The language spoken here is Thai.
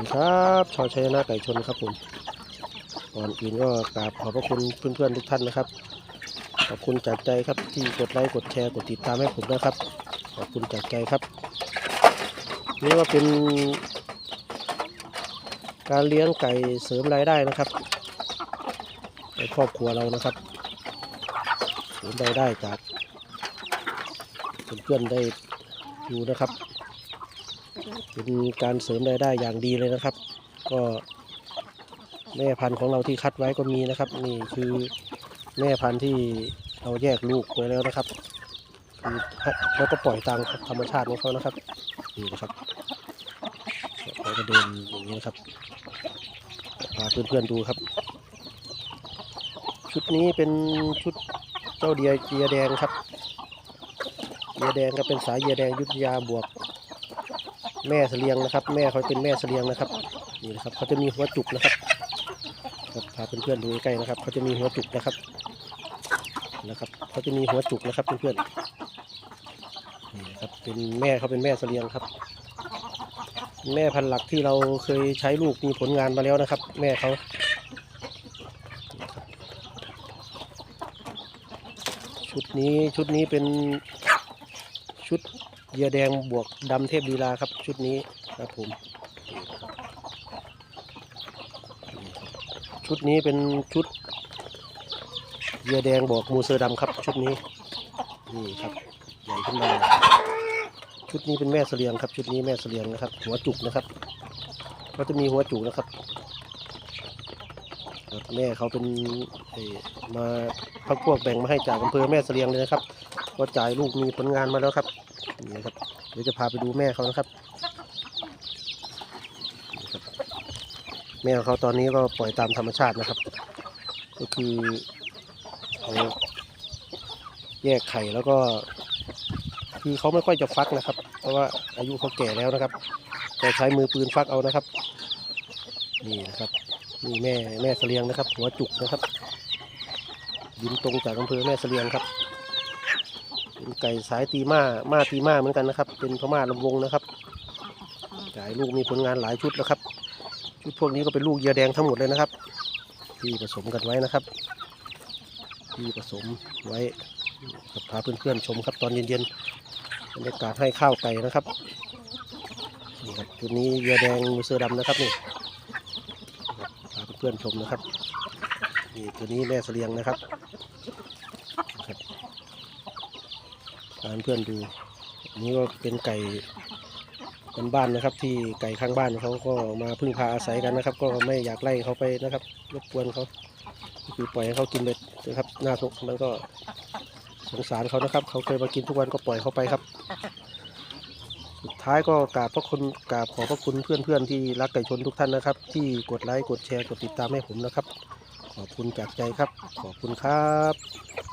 ดีครับชอชัยนาไก่ชนครับผมก่อนอื่นก็กราบขอบพระคุณเพื่อนๆทุกท่านนะครับ ขอบคุณจากใจครับที่กดไลค์กดแชร์กดติดตามให้ผมนะครับ ขอบคุณจากใจครับนี่ก็เป็น การเลี้ยงไก่เสริมรายได้นะครับในครอบครัวเรานะครับเสริมรายได้จากเพื่อนๆได้ดูนะครับ เป็นการเสริมรายได้อย่างดีเลยนะครับ ก็แม่พันธุ์ของเราที่คัดไว้ก็มีนะครับ นี่คือแม่พันธุ์ที่เราแยกลูกไว้แล้วนะครับแล้วก็ปล่อยตามธรรมชาติของเขานะครับนี่นะครับเขาก็เดินอย่างนี้นะครับพาเพื่อนๆดูครับ ชุดนี้เป็นชุดเจ้าเดียเดียแดงครับเดียแดงก็เป็นสายเดียแดงยุทธยาบวก แม่เสลียงนะครับ แม่เขาเป็นแม่เสลียงนะครับนี่นะครับเขาจะมีหัวจุกนะครับพาเพื่อนๆดูใกล้ๆนะครับเขาจะมีหัวจุกนะครับนะครับเขาจะมีหัวจุกนะครับเพื่อนๆนี่นะครับเป็นแม่เขาเป็นแม่เสลียงครับ แม่พันหลักที่เราเคยใช้ลูกมีผลงานมาแล้วนะครับ แม่เขาชุดนี้ชุดนี้เป็นชุด เหยื่อแดงบวกดำเทพลีลาครับชุดนี้ครับผม ชุดนี้เป็นชุดเหยื่อแดงบวกมูเซอร์ดำครับชุดนี้นี่ครับใหญ่ขึ้นมาชุดนี้เป็นแม่เสลียงครับ ชุดนี้แม่เสลียงนะครับ หัวจุกนะครับก็จะมีหัวจุกนะครับแม่เขาเป็นมาพักพวกแบ่งมาให้จากอำเภอแม่เสลียงเลยนะครับ ก็จ่ายลูกมีผลงานมาแล้วครับ นี่นะครับเดี๋ยวจะพาไปดูแม่เขานะครับ แม่ของเขาตอนนี้ก็ปล่อยตามธรรมชาตินะครับ ก็คือเขาแยกไข่แล้วก็ คือเขาไม่ค่อยจะฟักนะครับ เพราะว่าอายุเขาแก่แล้วนะครับ แต่ใช้มือปืนฟักเอานะครับ นี่นะครับนี่แม่แม่เสลียงนะครับ หัวจุกนะครับยินตรงจากอำเภอแม่เสลียงครับ เป็นไก่สายตีมามาตีมาเหมือนกันนะครับ เป็นพม่าลำวงนะครับจ่ายลูกมีผลงานหลายชุดแล้วครับ ชุดพวกนี้ก็เป็นลูกเยื่อแดงทั้งหมดเลยนะครับ ที่ผสมกันไว้นะครับ ที่ผสมไว้ครับพาเพื่อนๆชมครับตอนเย็นๆบรรยากาศให้ข้าวไก่นะครับนี่ครับชุดนี้เยื่อแดงมือเสือดำนะครับนี่พาเพื่อนๆชมนะครับนี่ตัวนี้แม่เสลียงนะครับ พาเพื่อนดูนนี้ก็เป็นไก่เป็นบ้านนะครับ ที่ไก่ข้างบ้านเขาก็มาพึ่งพาอาศัยกันนะครับ ก็ไม่อยากไล่เขาไปนะครับรบกวนเขาคือปล่อยให้เขากินไปนะครับหน้าสงมันก็สงสารเขานะครับ เขาเคยมากินทุกวันก็ปล่อยเขาไปครับ สุดท้ายก็กราบพระคุณกราบขอบพระคุณเพื่อนๆที่รักไก่ชนทุกท่านนะครับ ที่กดไลค์กดแชร์กดติดตามให้ผมนะครับ ขอบคุณจากใจครับ ขอบคุณครับ